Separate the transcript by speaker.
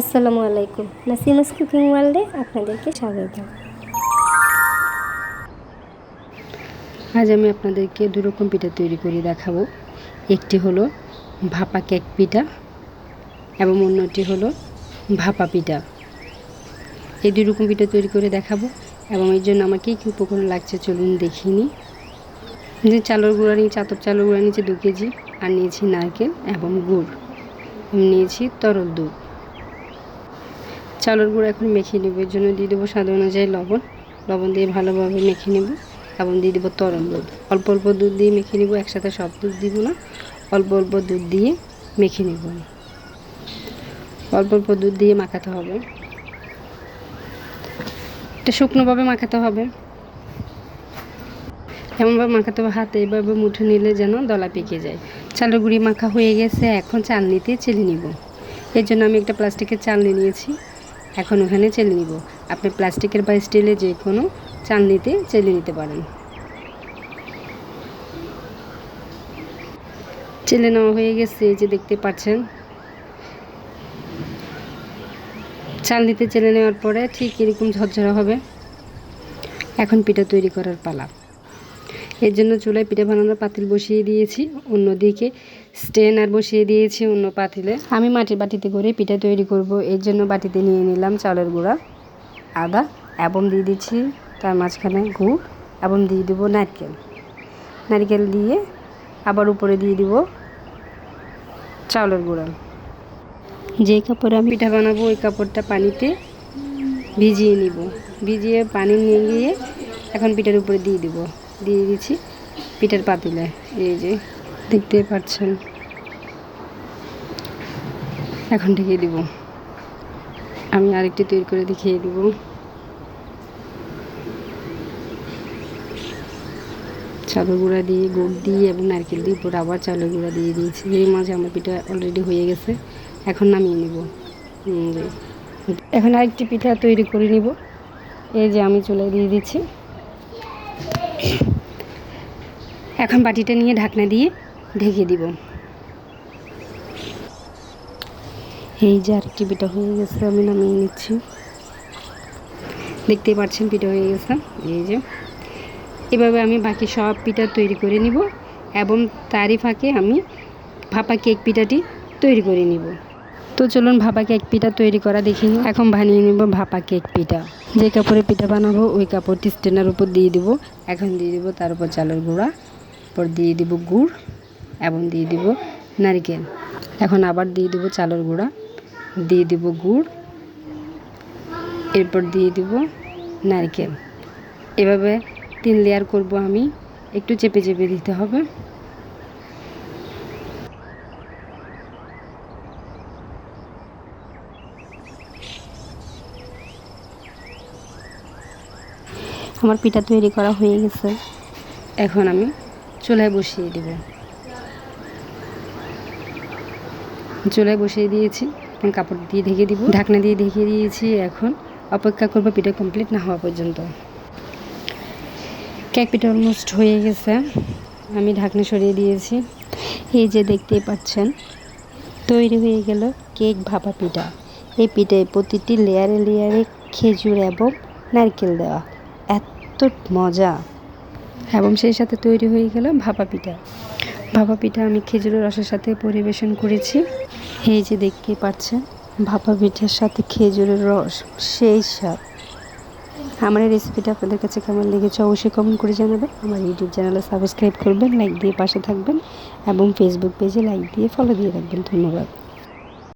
Speaker 1: আসসালামু আলাইকুম। নাসিমাস কুকিং ওয়ার্ল্ডে আপনাদেরকে স্বাগত।
Speaker 2: আজ আমি আপনাদেরকে দু রকম পিঠা তৈরি করে দেখাবো। একটি হলো ভাপা কেক পিঠা এবং অন্যটি হলো ভাপা পিঠা। এই দুই রকম পিঠা তৈরি করে দেখাবো এবং এর জন্য আমার কী কী উপকরণ লাগছে চলুন দেখিনি যে চালের গুঁড়া নিয়েছি চাতর চালের গুঁড়া নিয়েছি দু কেজি, আর নিয়েছি নারকেল এবং গুড়। নিয়েছি তরল দুধ। চালের গুঁড়ো এখন মেখে নেব। এর জন্য দিয়ে দেবো স্বাদ অনুযায়ী লবণ। লবণ দিয়ে ভালোভাবে মেখে নেব। এবং দিয়ে দেবো তরল দুধ। অল্প অল্প দুধ দিয়ে মেখে নেব। একসাথে সব দুধ দিব না। অল্প অল্প দুধ দিয়ে মেখে নেব অল্প অল্প দুধ দিয়ে মাখাতে হবে। এটা শুকনোভাবে মাখাতে হবে। এমনভাবে মাখাতে হবে, হাতে এভাবে মুঠে নিলে যেন দলা পেকে যায়। চালের গুঁড়ি মাখা হয়ে গেছে। এখন চালনিতে চেলে নিব। এর জন্য আমি একটা প্লাস্টিকের চালনি নিয়েছি। এখন ওখানে চেলে নিব। আপনি প্লাস্টিকের বা স্টিলের যে কোনো চালনিতে চেলে নিতে পারেন। চেলে নেওয়া হয়ে গেছে যে দেখতে পাচ্ছেন। চালনিতে চেলে নেওয়ার পরে ঠিক এরকম ঝরঝরা হবে। এখন পিঠা তৈরি করার পালা। এর জন্য চুলায় পিঠা বানানোর পাতিল বসিয়ে দিয়েছি। অন্যদিকে স্টেনার বসিয়ে দিয়েছি অন্য পাতিলে। আমি মাটির বাটিতে করে পিঠা তৈরি করব। এর জন্য বাটিতে নিয়ে নিলাম চালের গুঁড়া, আদা, এবং দিয়ে দিচ্ছি তার মাঝখানে গুড় এবং দিয়ে দেবো নারকেল। নারকেল দিয়ে আবার উপরে দিয়ে দিব চাউলের গুঁড়া। যে কাপড়ে আমি পিঠা বানাবো, ওই কাপড়টা পানিতে ভিজিয়ে নিব। ভিজিয়ে পানি নিয়ে গিয়ে এখন পিঠার উপরে দিয়ে দিব। দিয়ে দিচ্ছি। পিঠার পাতিলে, এই যে দেখতে পাচ্ছেন। এখন ঢেকে দিব। আমি আরেকটি তৈরি করে দেখিয়ে দিব। চালের গুঁড়া দিয়ে, গুড় দিয়ে এবং নারকেল দিয়ে উপরে আবার চালের গুঁড়া দিয়ে দিয়েছি। এর মাঝে আমার পিঠা অলরেডি হয়ে গেছে। এখন নামিয়ে নিব। এখন আরেকটি পিঠা তৈরি করে নিব। এই যে আমি চলে দিয়ে দিচ্ছি। এখন বাটিটা নিয়ে ঢাকনা দিয়ে ঢেকে দিব। এই যে আর আরেকটি পিঠা হয়ে গেছে, আমি নামিয়ে নিচ্ছি। দেখতেই পাচ্ছেন পিঠা হয়ে গেছে। এই যে। এভাবে আমি বাকি সব পিঠা তৈরি করে নিব এবং তারই ফাঁকে আমি ভাপা কেক পিঠাটি তৈরি করে নিব। তো চলুন ভাপা কেক পিঠা তৈরি করা দেখি এখন বানিয়ে নিব ভাপা কেক পিঠা। যে কাপড়ে পিঠা বানাবো, ওই কাপড়টি স্টেনার উপর দিয়ে দিব। এখন দিয়ে দিব তার উপর চালের গুঁড়া। এরপর দিয়ে দিব গুড় এবং দিয়ে দিব নারকেল। এখন আবার দিয়ে দিব চালের গুঁড়া। দিয়ে দিব গুড়। এরপর দিয়ে দিব নারকেল। এভাবে তিন লেয়ার করব আমি। একটু চেপে চেপে দিতে হবে। আমার পিঠা তৈরি করা হয়ে গেছে। এখন আমি চুলায় বসিয়ে দেব। চুলায় বসিয়ে দিয়েছি কাপড় দিয়ে ঢেকে দিব। ঢাকনা দিয়ে ঢেকে দিয়েছি, এখন অপেক্ষা করব পিঠা কমপ্লিট না হওয়া পর্যন্ত। কেক পিঠা অলমোস্ট হয়ে গেছে, আমি ঢাকনা সরিয়ে দিয়েছি। এই যে দেখতেই পাচ্ছেন, তৈরি হয়ে গেল কেক ভাপা পিঠা। এই পিঠায় প্রতিটি লেয়ারে লেয়ারে খেজুর এবং নারকেল দেওয়া। এত মজা! এবং সেই সাথে তৈরি হয়ে গেল ভাপা পিঠা। ভাপা পিঠা আমি খেজুরের রসের সাথে পরিবেশন করেছি। এই যে দেখতে পাচ্ছেন, ভাপা পিঠার সাথে খেজুরের রস, সেই স্বাদ। আমার এই রেসিপিটা আপনাদের কাছে কেমন লেগেছে অবশ্যই কমেন্ট করে জানাবেন। আমার ইউটিউব চ্যানেলে সাবস্ক্রাইব করবেন লাইক দিয়ে পাশে থাকবেন এবং ফেসবুক পেজে লাইক দিয়ে ফলো দিয়ে রাখবেন। ধন্যবাদ।